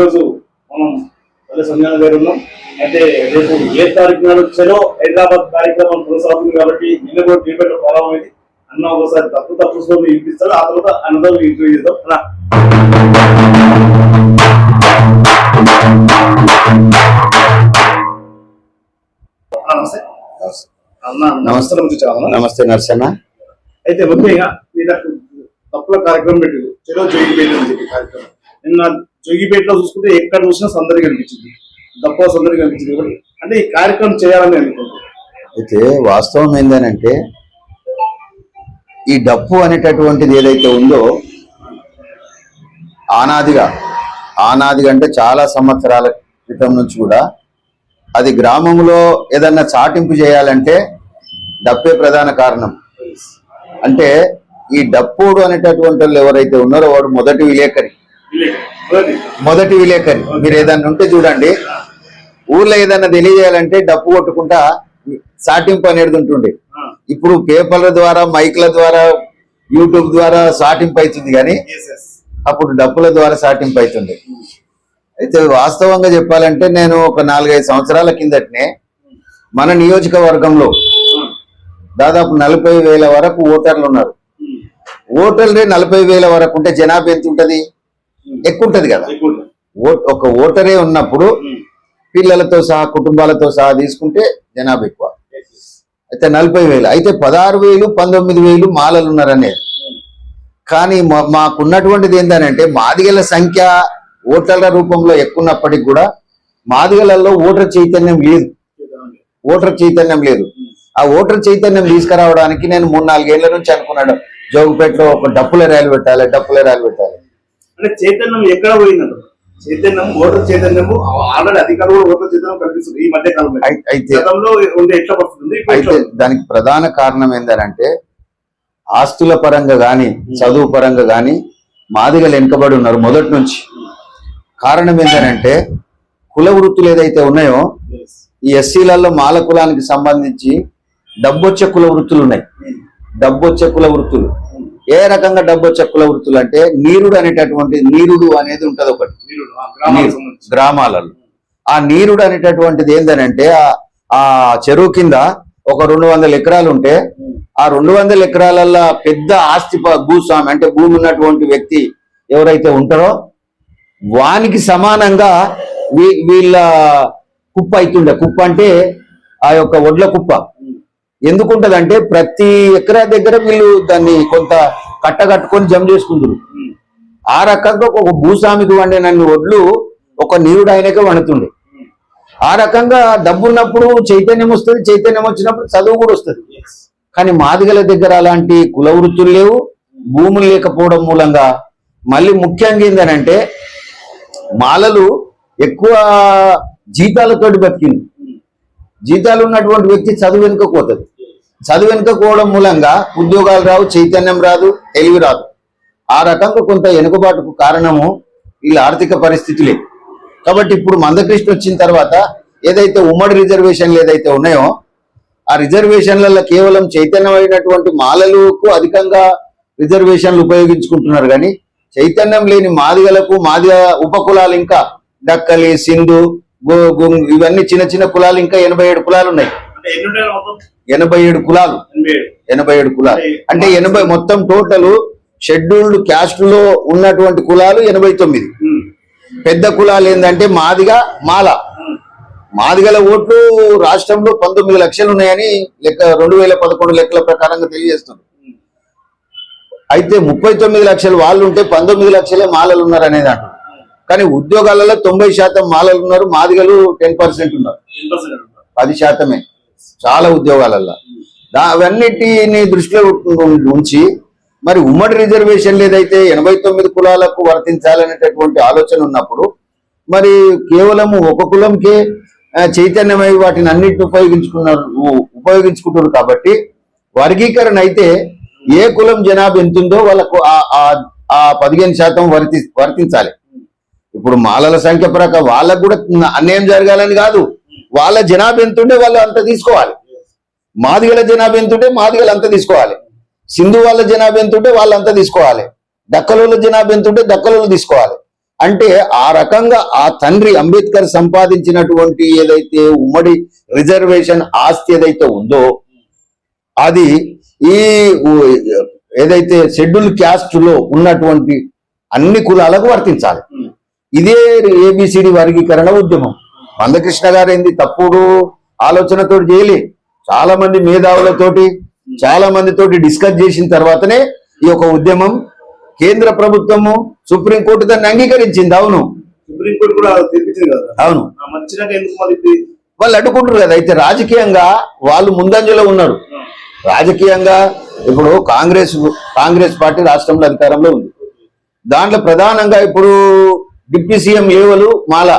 ఈరోజు మనం పల్లె సంజాన గారు ఉన్నాం. అయితే రేపు ఏ తారీఖు నాడు చలో హైదరాబాద్ కార్యక్రమం కొనసాగుతుంది కాబట్టి నిన్న కూడా టీపేట ప్రారంభమైంది అన్న ఒకసారి తప్పు తప్పు స్టోరీ వినిపిస్తాడు. ఆ తర్వాత అన్నదాన్ని ఇంటర్వ్యూ చేద్దాం. నమస్తే. నమస్తే. నరసన్న. అయితే ముఖ్యంగా వీళ్ళకు తప్పుల కార్యక్రమం పెట్టింది. చెరో అని చెప్పి కార్యక్రమం. నిన్న జోగిపేటలో చూసుకుంటే ఎక్కడ చూసినా సందడి కనిపించింది. దప్ప సందడి కనిపించింది. అంటే ఈ కార్యక్రమం చేయాలని అనుకుంటున్నాను. అయితే వాస్తవం ఏంటంటే ఈ డప్పు అనేటటువంటిది ఏదైతే ఉందో ఆనాదిగా ఆనాదిగా అంటే చాలా సంవత్సరాల క్రితం నుంచి కూడా అది గ్రామంలో ఏదన్నా చాటింపు చేయాలంటే డప్పే ప్రధాన కారణం. అంటే ఈ డప్పుడు అనేటటువంటి వాళ్ళు ఎవరైతే ఉన్నారో వాడు మొదటి విలేకరి. మొదటి విలేకరి. మీరు ఏదన్నా ఉంటే చూడండి. ఊర్లో ఏదన్నా తెలియజేయాలంటే డప్పు కొట్టుకుంటా సాటింపు అనేది ఉంటుండే. ఇప్పుడు పేపర్ల ద్వారా మైక్ల ద్వారా యూట్యూబ్ ద్వారా సాటింపు అవుతుంది కానీ. అప్పుడు డప్పుల ద్వారా సాటింపు అవుతుంది అయితే వాస్తవంగా చెప్పాలంటే నేను ఒక నాలుగైదు సంవత్సరాల కిందటనే మన నియోజకవర్గంలో దాదాపు నలభై వేల వరకు ఓటర్లు ఉన్నారు. ఓటర్లే నలభై వేల వరకు ఉంటే జనాభా ఎంత ఉంటది? ఎక్కువ ఉంటది కదా. ఒక ఓటరే ఉన్నప్పుడు పిల్లలతో సహా కుటుంబాలతో సహా తీసుకుంటే జనాభా ఎక్కువ. అయితే నలభై వేలు. అయితే పదహారు వేలు పంతొమ్మిది వేలు మాలలు ఉన్నారనేది. కానీ మా- మాకున్నటువంటిది ఏంటంటే మాదిగల సంఖ్య ఓటర్ల రూపంలో ఎక్కున్నప్పటికి కూడా మాదిగలలో ఓటర్ చైతన్యం లేదు. ఓటర్ చైతన్యం లేదు. ఆ ఓటర్ చైతన్యం తీసుకురావడానికి నేను మూడు నాలుగేళ్ళ నుంచి అనుకున్నాడు జోగుపేటలో ఒక డప్పుల ర్యాలీ పెట్టాలి డప్పుల ర్యాలీ పెట్టాలి. అంటే చైతన్యం ఎక్కడ పోయిందంట? చైతన్యం ఓటర్ చైతన్యము ఆల్రెడీ అధికారులు ఓటర్ చైతన్యం కనిపిస్తుంది ఈ మధ్య కాలంలో. అయితే గతంలో ఉండే ఎట్లా పడుతుంది అయితే దానికి ప్రధాన కారణం ఏంటంటే ఆస్తుల పరంగా గాని చదువు పరంగా గాని మాదిగలు వెనుకబడి ఉన్నారు మొదటి నుంచి. కారణం ఏంటంటే కుల వృత్తులు ఏదైతే ఉన్నాయో. ఈ ఎస్సీలలో మాల కులానికి సంబంధించి డబ్బొచ్చే కుల వృత్తులు ఉన్నాయి. డబ్బొచ్చే కుల వృత్తులు. ఏ రకంగా డబ్బొచ్చే కుల వృత్తులు అంటే నీరుడు అనేటటువంటి నీరుడు అనేది ఉంటది ఒకటి. గ్రామాలలో. ఆ నీరుడు అనేటటువంటిది ఏంటంటే ఆ- ఆ చెరువు కింద ఒక రెండు వందల ఎకరాలు ఉంటే ఆ రెండు వందల ఎకరాలల్లో పెద్ద ఆస్తి భూస్వామి అంటే భూమి ఉన్నటువంటి వ్యక్తి ఎవరైతే ఉంటారో వానికి సమానంగా వీళ్ళ కుప్ప అవుతుండే కుప్ప అంటే ఆ యొక్క ఒడ్ల కుప్ప. ఎందుకుంటదంటే ప్రతి ఎకరా దగ్గర వీళ్ళు దాన్ని కొంత కట్టగట్టుకొని జమ చేసుకుంటారు ఆ రకంగా ఒక భూస్వామికి వండినన్ని ఒడ్లు ఒక నీరుడు ఆయనకే వండుతుండే. ఆ రకంగా డబ్బు ఉన్నప్పుడు చైతన్యం వస్తుంది చైతన్యం వచ్చినప్పుడు చదువు కూడా వస్తుంది. కానీ మాదిగల దగ్గర అలాంటి కుల వృత్తులు లేవు భూములు లేకపోవడం మూలంగా మళ్ళీ ముఖ్యంగా ఏంటంటే మాలలు ఎక్కువ జీతాలతోటి బతికింది జీతాలు ఉన్నటువంటి వ్యక్తి చదువు వెనుకపోతుంది. చదువు వెనుకపోవడం మూలంగా ఉద్యోగాలు రావు చైతన్యం రాదు తెలివి రాదు. ఆ రకంగా కొంత వెనుకబాటుకు కారణము వీళ్ళ ఆర్థిక పరిస్థితులే. కాబట్టి ఇప్పుడు మందకృష్ణ వచ్చిన తర్వాత ఏదైతే ఉమ్మడి రిజర్వేషన్లు ఏదైతే ఉన్నాయో ఆ రిజర్వేషన్లలో కేవలం చైతన్యమైనటువంటి మాలలకు అధికంగా రిజర్వేషన్లు ఉపయోగించుకుంటున్నారు కానీ చైతన్యం లేని మాదిగలకు మాదిగ ఉపకులాలు ఇంకా డక్కలి సింధు ఇవన్నీ చిన్న చిన్న కులాలు ఇంకా ఎనభై ఏడు కులాలు ఉన్నాయి. ఎనభై ఏడు కులాలు. ఎనభై ఏడు. కులాలు. అంటే ఎనభై మొత్తం టోటల్ షెడ్యూల్డ్ క్యాస్ట్లో ఉన్నటువంటి కులాలు ఎనభై తొమ్మిది. పెద్ద కులాలు ఏంటంటే మాదిగ మాల. మాదిగల ఓట్లు రాష్ట్రంలో పంతొమ్మిది లక్షలు ఉన్నాయని లెక్క రెండు వేల పదకొండు లెక్కల ప్రకారంగా తెలియజేస్తున్నారు. ఉమ్. అయితే ముప్పై తొమ్మిది లక్షలు వాళ్ళు ఉంటే పంతొమ్మిది లక్షలే మాలలు ఉన్నారు అనేది అంటారు కానీ ఉద్యోగాలలో తొంభై శాతం మాలలు ఉన్నారు మాదిగలు టెన్ పర్సెంట్ ఉన్నారు. పది శాతమే. చాలా ఉద్యోగాలల్లో. అవన్నిటిని దృష్టిలో ఉంచి మరి ఉమ్మడి రిజర్వేషన్లు ఏదైతే ఎనభై తొమ్మిది కులాలకు వర్తించాలనేటటువంటి ఆలోచన ఉన్నప్పుడు మరి కేవలం ఒక కులంకే చైతన్యమై వాటిని అన్నిటిని ఉపయోగించుకున్నారు ఉపయోగించుకుంటున్నారు కాబట్టి వర్గీకరణ అయితే ఏ కులం జనాభా ఎంతుందో వాళ్ళకు ఆ పదిహేను శాతం వర్తి వర్తించాలి. ఇప్పుడు మాలల సంఖ్య ప్రకారం వాళ్ళకు కూడా అన్యాయం జరగాలని కాదు. వాళ్ళ జనాభా ఎంతుంటే వాళ్ళు అంత తీసుకోవాలి. మాదిగల జనాభా ఎంతుంటే మాదిగలు అంత తీసుకోవాలి. సింధు వాళ్ళ జనాభా ఎంతుంటే వాళ్ళు అంత తీసుకోవాలి. దక్కలోళ్ళ జనాభా ఎంతుంటే దక్కలోళ్ళు తీసుకోవాలి. అంటే ఆ రకంగా ఆ తండ్రి అంబేద్కర్ సంపాదించినటువంటి ఏదైతే ఉమ్మడి రిజర్వేషన్ ఆస్తి ఏదైతే ఉందో అది ఈ ఏదైతే షెడ్యూల్ క్యాస్ట్లో ఉన్నటువంటి అన్ని కులాలకు వర్తించాలి. ఇదే ఏబిసిడి వర్గీకరణ ఉద్యమం. మందకృష్ణ గారు ఏంది? తప్పుడు ఆలోచనతో చేయలే. చాలా మంది మేధావులతోటి చాలా మందితోటి డిస్కస్ చేసిన తర్వాతనే ఈ యొక్క ఉద్యమం కేంద్ర ప్రభుత్వము సుప్రీంకోర్టు దాన్ని అంగీకరించింది. అవును. సుప్రీంకోర్టు కూడా అవును. వాళ్ళు అడ్డుకుంటారు కదా. అయితే రాజకీయంగా వాళ్ళు ముందంజలో ఉన్నారు. రాజకీయంగా ఇప్పుడు కాంగ్రెస్ కాంగ్రెస్ పార్టీ రాష్ట్రంలో అధికారంలో ఉంది. దాంట్లో ప్రధానంగా ఇప్పుడు డిప్యూటీ సీఎం ఏవలు మాల.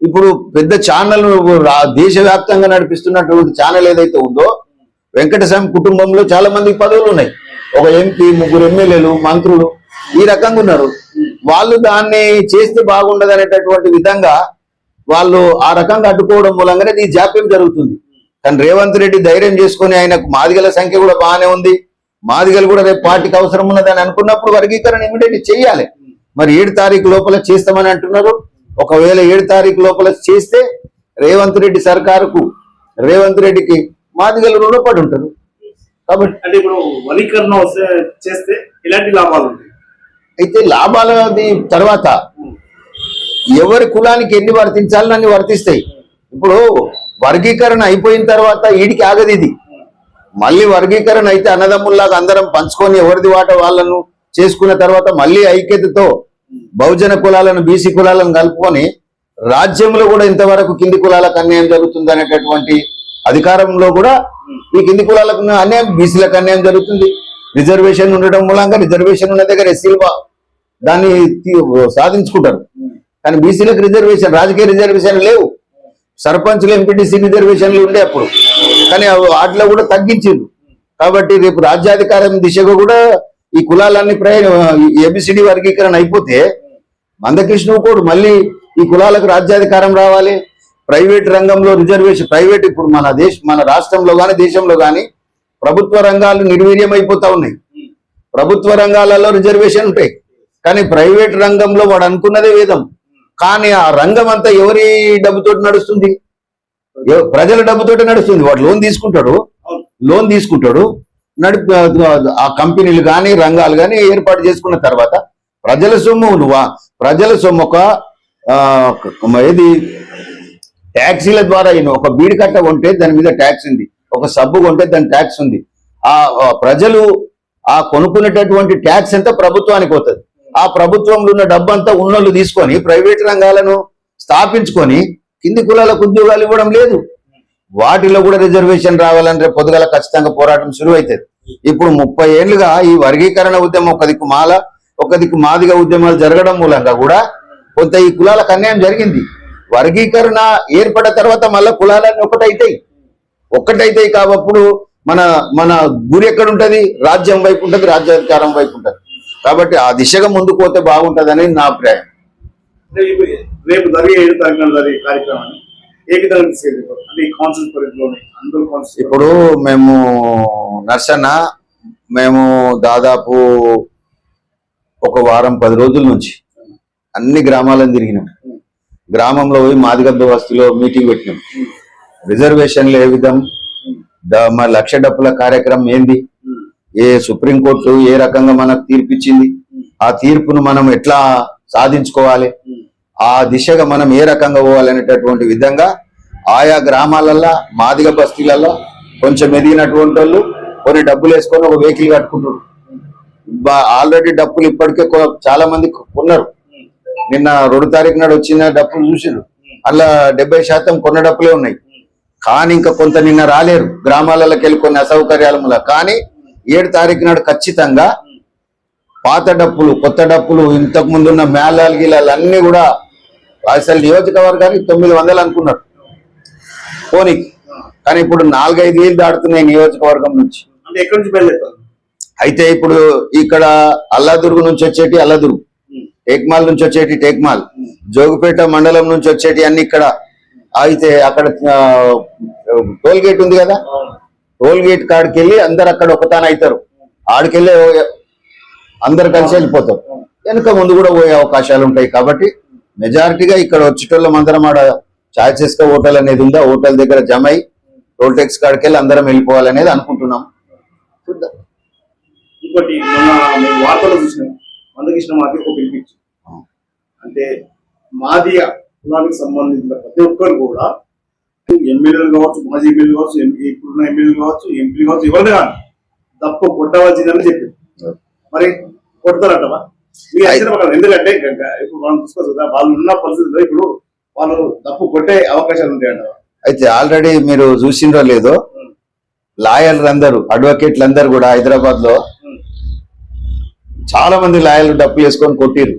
ఇప్పుడు పెద్ద ఛానల్ దేశవ్యాప్తంగా నడిపిస్తున్నటువంటి ఛానల్ ఏదైతే ఉందో వెంకటస్వామి కుటుంబంలో చాలా మంది పదవులు ఉన్నాయి. ఒక ఎంపీ ముగ్గురు ఎమ్మెల్యేలు మంత్రులు ఈ రకంగా ఉన్నారు. వాళ్ళు దాన్ని చేస్తే బాగుండదు అనేటటువంటి విధంగా వాళ్ళు ఆ రకంగా అడ్డుకోవడం మూలంగానే ఈ జాప్యం జరుగుతుంది. కానీ రేవంత్ రెడ్డి ధైర్యం చేసుకుని ఆయనకు మాదిగల సంఖ్య కూడా బాగానే ఉంది. మాదిగలు కూడా రేపు పార్టీకి అవసరం ఉన్నదని అనుకున్నప్పుడు వర్గీకరణ ఇమీడియట్ చేయాలి. మరి ఏడు తారీఖు లోపల చేస్తామని అంటున్నారు. ఒకవేళ ఏడు తారీఖు లోపల చేస్తే రేవంత్ రెడ్డి సర్కారుకు రేవంత్ రెడ్డికి మాదిగలు రుణపడి ఉంటారు. కాబట్టి అంటే ఇప్పుడు వలీకరణ వస్తే చేస్తే ఇలాంటి లాభాలు అయితే లాభాలది తర్వాత. ఎవరి కులానికి ఎన్ని వర్తించాలని అన్ని వర్తిస్తాయి. ఇప్పుడు వర్గీకరణ అయిపోయిన తర్వాత ఈడికి ఆగదు ఇది. మళ్ళీ వర్గీకరణ అయితే అన్నదమ్ముల్లాగా అందరం పంచుకొని ఎవరిది వాట వాళ్ళను చేసుకున్న తర్వాత మళ్ళీ ఐక్యతతో బహుజన కులాలను బీసీ కులాలను కలుపుకొని రాజ్యంలో కూడా ఇంతవరకు కింది కులాలకు అన్యాయం జరుగుతుంది అనేటటువంటి అధికారంలో కూడా ఈ కింది కులాలకు అన్యాయం బీసీలకు అన్యాయం జరుగుతుంది. రిజర్వేషన్ ఉండడం మూలంగా రిజర్వేషన్ ఉన్న దగ్గర ఎస్సీలు దాన్ని తీ- సాధించుకుంటారు. కానీ బీసీలకు రిజర్వేషన్ రాజకీయ రిజర్వేషన్ లేవు. సర్పంచ్లు ఎంపీటీసీ రిజర్వేషన్లు ఉండే అప్పుడు. కానీ వాటిలో కూడా తగ్గించిండు కాబట్టి రేపు రాజ్యాధికారం దిశగా కూడా ఈ కులాలన్నీ ప్రయాణ ఏబిసిడి వర్గీకరణ అయిపోతే మందకృష్ణ కూడా మళ్ళీ ఈ కులాలకు రాజ్యాధికారం రావాలి. ప్రైవేట్ రంగంలో రిజర్వేషన్ ప్రైవేట్ ఇప్పుడు మన దేశ మన రాష్ట్రంలో కానీ దేశంలో కానీ ప్రభుత్వ రంగాలు నిర్వీర్యం అయిపోతా ఉన్నాయి. ప్రభుత్వ రంగాలలో రిజర్వేషన్ ఉంటాయి. కానీ ప్రైవేట్ రంగంలో వాడు అనుకున్నదే వేదం. కానీ ఆ రంగం అంతా ఎవరి డబ్బుతోటి నడుస్తుంది? ప్రజల డబ్బుతోటి నడుస్తుంది. వాడు లోన్ తీసుకుంటాడు. లోన్ తీసుకుంటాడు. నడిపి ఆ కంపెనీలు కానీ రంగాలు కానీ ఏర్పాటు చేసుకున్న తర్వాత ప్రజల సొమ్ము నువ్వా? ప్రజల సొమ్ము ఒక ఏది? ట్యాక్సీల ద్వారా అయిన ఒక బీడి కట్ట కొంటే దాని మీద ట్యాక్స్ ఉంది. ఒక సబ్బు కొంటే దాని ట్యాక్స్ ఉంది. ఆ ప్రజలు ఆ కొనుక్కునేటటువంటి ట్యాక్స్ అంతా ప్రభుత్వానికి పోతుంది. ఆ ప్రభుత్వంలో ఉన్న డబ్బంతా ఉన్నోళ్ళు తీసుకొని ప్రైవేట్ రంగాలను స్థాపించుకొని కింది కులాలకు ఉద్యోగాలు ఇవ్వడం లేదు. వాటిలో కూడా రిజర్వేషన్ రావాలని రేపు పొద్దుగల ఖచ్చితంగా పోరాటం శురు ఇప్పుడు ముప్పై ఏళ్ళుగా ఈ వర్గీకరణ ఉద్యమం ఒక దిక్కు మాల ఒక దిక్కు మాదిగ ఉద్యమాలు జరగడం మూలంగా కూడా కొంత ఈ కులాలకు అన్యాయం జరిగింది. వర్గీకరణ ఏర్పడిన తర్వాత మళ్ళీ కులాలన్నీ ఒకటైతాయి. ఒక్కటైతాయి కాబట్టి మన మన గురి ఎక్కడుంటది? రాజ్యం వైపు ఉంటుంది రాజ్యాధికారం వైపు ఉంటుంది. కాబట్టి ఆ దిశగా ముందుకు పోతే బాగుంటదని నా అభిప్రాయం. రేపు జరిగే కార్యక్రమాన్ని ఏ విధంగా అంటే ఈ అందరూ ఇప్పుడు మేము నర్సన్న మేము దాదాపు ఒక వారం పది రోజుల నుంచి అన్ని గ్రామాలను తిరిగినాం. గ్రామంలో పోయి మాదిగద్ద వస్తులో మీటింగ్ పెట్టినాం. రిజర్వేషన్లు ఏ విధం? మా లక్ష డప్పుల కార్యక్రమం ఏంది? ఏ సుప్రీంకోర్టు ఏ రకంగా మనకు తీర్పు ఇచ్చింది ఆ తీర్పును మనం ఎట్లా సాధించుకోవాలి? ఆ దిశగా మనం ఏ రకంగా పోవాలనేటటువంటి విధంగా ఆయా గ్రామాలల్లో మాదిగ బస్తీలలో కొంచెం ఎదిగినటువంటి వాళ్ళు కొన్ని డబ్బులు వేసుకొని ఒక వెహికల్ కట్టుకుంటారు ఆల్రెడీ డబ్బులు ఇప్పటికే కొ- చాలా మంది కొన్నారు. నిన్న రెండు తారీఖు నాడు వచ్చిన డబ్బులు చూసారు అలా డెబ్బై శాతం కొన్న డబ్బులే ఉన్నాయి. కానీ ఇంకా కొంత నిన్న రాలేరు. గ్రామాలలోకి వెళ్ళి కొన్ని అసౌకర్యాల వల్ల కానీ ఏడు తారీఖు నాడు ఖచ్చితంగా పాత డప్పులు కొత్త డప్పులు ఇంతకు ముందున్న మేళాలు గీలాలు అన్ని కూడా అసలు నియోజకవర్గానికి తొమ్మిది వందలు అనుకున్నారు. పోనీ కానీ ఇప్పుడు నాలుగైదు వేలు దాటుతున్నాయి నియోజకవర్గం నుంచి. అయితే ఇప్పుడు ఇక్కడ అల్లాదుర్గు నుంచి వచ్చేటి అల్లదుర్గు టేక్మాల్ నుంచి వచ్చేటి టేక్మాల్ జోగుపేట మండలం నుంచి వచ్చేటి అన్ని ఇక్కడ. అయితే అక్కడ టోల్ గేట్ ఉంది కదా? టోల్ గేట్ కాడికి వెళ్ళి అందరు అక్కడ ఒకతాన అవుతారు ఆడికెళ్ళి అందరు కలిసి వెళ్ళిపోతారు. వెనుక ముందు కూడా పోయే అవకాశాలు ఉంటాయి కాబట్టి మెజారిటీగా ఇక్కడ వచ్చేటోళ్ళం అందరం ఆడ ఛాయ్ చేసుకో హోటల్ అనేది ఉందా? హోటల్ దగ్గర జమ అయి టోల్ ట్యాక్స్ కాడికి వెళ్ళి అందరం వెళ్ళిపోవాలనేది అనుకుంటున్నాం. చూద్దాం. ఇంకోటి మొన్న మేము వార్తలు చూసినాం. మందకృష్ణ మాది ఒక పిలిపించి. అంటే మాదిగ కులానికి సంబంధించిన ప్రతి ఒక్కరు కూడా ఎమ్మెల్యేలు కావచ్చు మాజీ ఎమ్మెల్యేలు కావచ్చు ఎంపీ ఇప్పుడున్న ఎమ్మెల్యేలు కావచ్చు ఎంపీలు కావచ్చు ఎవరిని కానీ తప్పు కొట్టవలసిందని చెప్పింది మరి కొడతారంటవా? ఎందుకంటే ఇప్పుడు మనం చూసుకోవచ్చు వాళ్ళు ఉన్న పరిస్థితుల్లో ఇప్పుడు వాళ్ళు తప్పు కొట్టే అవకాశాలు ఉంటాయంట అయితే ఆల్రెడీ మీరు చూసిండ్రో లేదో లాయర్లు అందరూ అడ్వకేట్లు అందరూ కూడా హైదరాబాద్లో చాలా మంది లాయర్లు డబ్బు వేసుకొని కొట్టిరు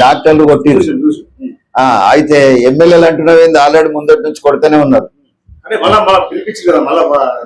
డాక్టర్లు కొట్టిరు అయితే ఎమ్మెల్యేలు అంటున్నావు ఏంది? ఆల్రెడీ ముందటి నుంచి కొడుతూనే ఉన్నారు.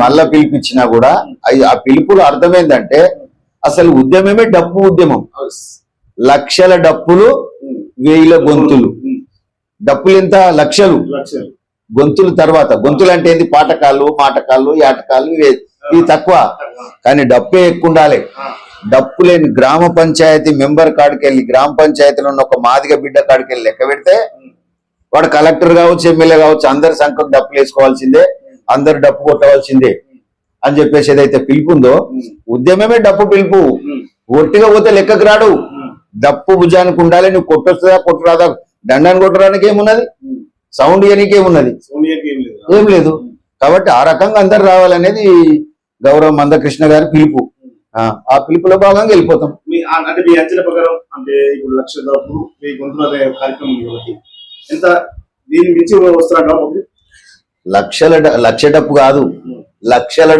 మళ్ళా పిలిపించినా కూడా ఆ పిలుపులో అర్థమైందంటే అసలు ఉద్యమమే డప్పు ఉద్యమం. లక్షల డప్పులు వేల గొంతులు. డప్పులు ఎంత? లక్షలు. గొంతులు తర్వాత. గొంతులు అంటే ఏంది? పాటకాళ్ళు మాటకాళ్ళు యాటకాళ్ళు ఇవే. ఇవి తక్కువ. కానీ డప్పే ఎక్కువ ఉండాలి. డప్పు లేని గ్రామ పంచాయతీ మెంబర్ కాడికి వెళ్ళి గ్రామ పంచాయతీలో ఉన్న ఒక మాదిగ బిడ్డ కాడికి వెళ్ళి లెక్క పెడితే వాడు కలెక్టర్ కావచ్చు ఎమ్మెల్యే కావచ్చు అందరి సంఖ్యకు డప్పులు వేసుకోవాల్సిందే. అందరు డప్పు కొట్టవలసిందే. అని చెప్పేసి ఏదైతే పిలుపు ఉందో ఉద్యమమే డప్పు పిలుపు. ఒట్టిగా పోతే లెక్కకు రాడు. డప్పు భుజానికి ఉండాలి నువ్వు కొట్టొస్తుందా కొట్టురాదా? దండాన్ని కొట్టడానికి ఏమున్నది? సౌండ్ ఇయనికి ఏమున్నది? ఏం లేదు. కాబట్టి ఆ రకంగా అందరు రావాలనేది గౌరవ మందకృష్ణ గారి పిలుపు. ఆ, ఆ పిలుపులో భాగంగా వెళ్ళిపోతాం. అంటే మీ అంచనా ప్రకారం అంటే ఇప్పుడు లక్ష దాపు మీ గొంతుల కార్యక్రమం ఎంత దీన్ని మించి ఒకటి లక్షల లక్ష డప్పు కాదు. లక్షల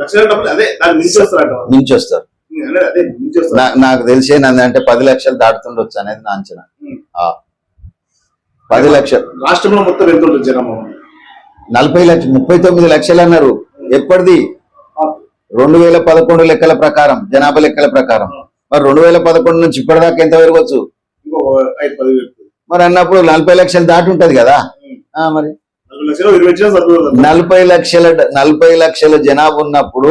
లక్షల డబ్బులు అదే దాన్ని మించి వస్తారంట మించి వస్తారు అదే అదే మించి వస్తారు నా- నాకు తెలిసే అంటే పది లక్షలు దాటుతుండొచ్చు అనేది నా అంచనా. పది లక్షలు రాష్ట్రంలో మొత్తం ఎంత ఉంటుంది నలభై లక్ష ముప్పై తొమ్మిది లక్షలు అన్నారు. ఎప్పటిది? రెండు వేల పదకొండు లెక్కల ప్రకారం జనాభా లెక్కల ప్రకారం. మరి రెండు వేల పదకొండు నుంచి ఇప్పటిదాకా ఎంత పెరగవచ్చు మరి అన్నప్పుడు నలభై లక్షలు దాటి ఉంటది కదా. ఆ, మరి. నలభై లక్షలు లక్షలు నలభై లక్షల లక్షల జనాభా ఉన్నప్పుడు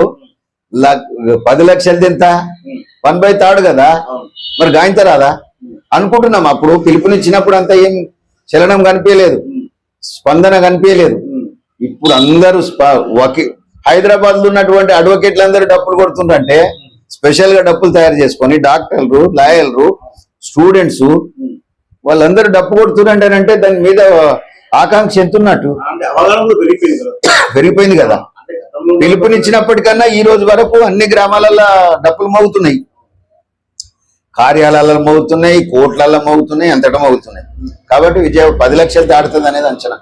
పది లక్షలది ఎంత? వన్ బై థర్డ్ కదా. మరి గాయంత రాదా? అనుకుంటున్నాం అప్పుడు పిలుపునిచ్చినప్పుడు అంత ఏం చలనం కనిపించలేదు. స్పందన కనిపించలేదు. ఇప్పుడు అందరూ హైదరాబాద్లో ఉన్నటువంటి అడ్వకేట్లు అందరూ డప్పులు కొడుతుంటే స్పెషల్గా డప్పులు తయారు చేసుకొని డాక్టర్లు లాయర్లు స్టూడెంట్స్ వాళ్ళందరూ డప్పు కొడుతున్నారంటే దాని మీద ఆకాంక్ష ఎంతున్నట్టు? పెరిగిపోయింది కదా. పిలుపునిచ్చినప్పటికన్నా ఈ రోజు వరకు అన్ని గ్రామాలలో డప్పులు మోగుతున్నాయి. కార్యాలయాలలో మోగుతున్నాయి కోట్లలో మోగుతున్నాయి అంతటా మోగుతున్నాయి. కాబట్టి విజయ పది లక్షలు దాటుతుంది అనేది అంచనా.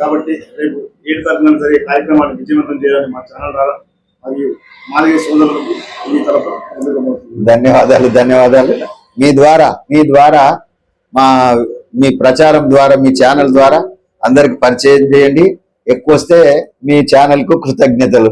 కాబట్టి రేపు ఏడు సరే కార్యక్రమాన్ని విజయవంతం చేయాలని మా ఛానల్ ద్వారా మరియు సోదరులకు తరఫున ధన్యవాదాలు ధన్యవాదాలు. మీ ద్వారా మీ ద్వారా మా మీ ప్రచారం ద్వారా మీ ఛానల్ ద్వారా అందరికి పరిచయం చేయండి. ఎక్కువ వస్తే మీ ఛానల్కు కృతజ్ఞతలు